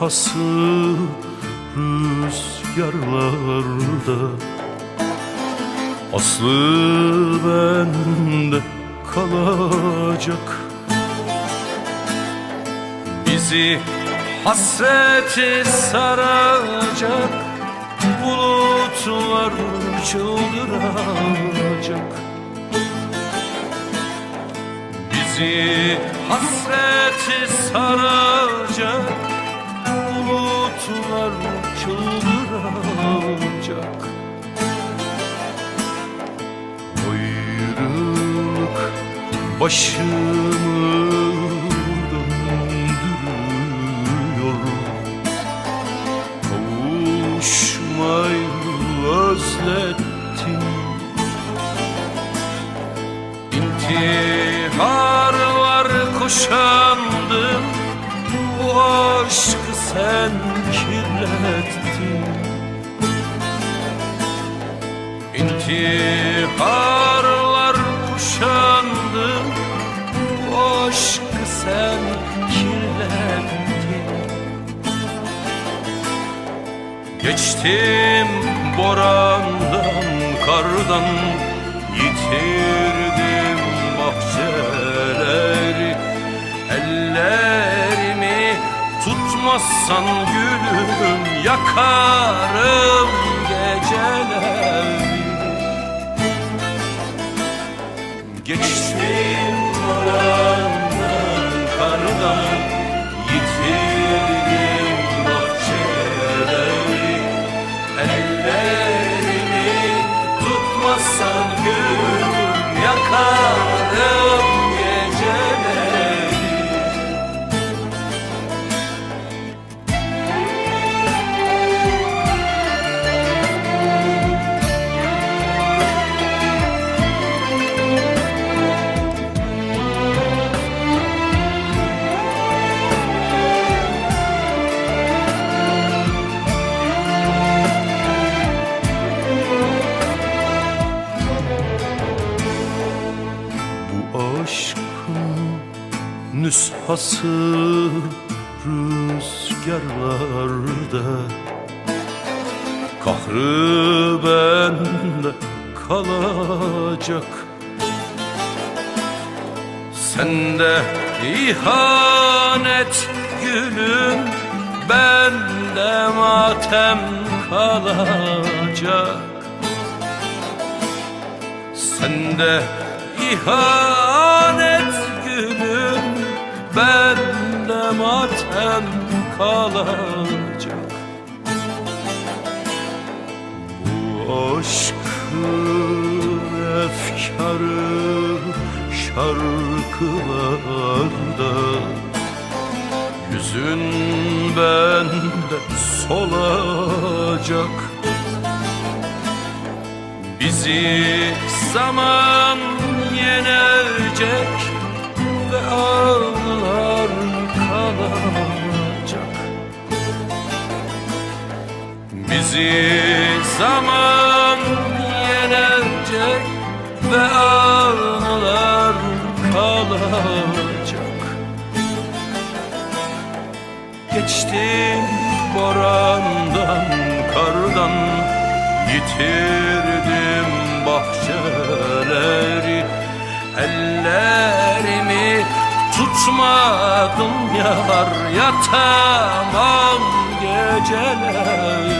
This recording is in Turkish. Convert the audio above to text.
hası rüzgarlarda. Aslı bende kalacak. Bizi hasreti saracak. Bulutlar çıldıracak. Bizi hasreti saracak Bulutlar çıldıracak. Ayrılık başımı döndürüyor. Kavuşmayı özlettim. İntiharlar kuşandım. Bu aşkı sen kirlettin. İntiharlar kuşandım Bu aşkı sen kirlettin. Geçtim borandan, kardan Yitirdim tutmazsan gülüm Yakarım geceleri Geçtim borandan, kardan nüshası rüzgarlarda Kahrı bende kalacak. Sende ihanet gülüm Bende matem kalacak. Sende ihanet Bende matem kalacak. Bu aşkın efkarı şarkılarda. Yüzün bende solacak. Bizi zaman yenecek ağlar kalacak. Bizi zaman yenecek ve ağlar kalacak. Geçtim borandan, kardan Yitirdim bahçeleri Ellerimi tutmadım yar Yatamam geceleri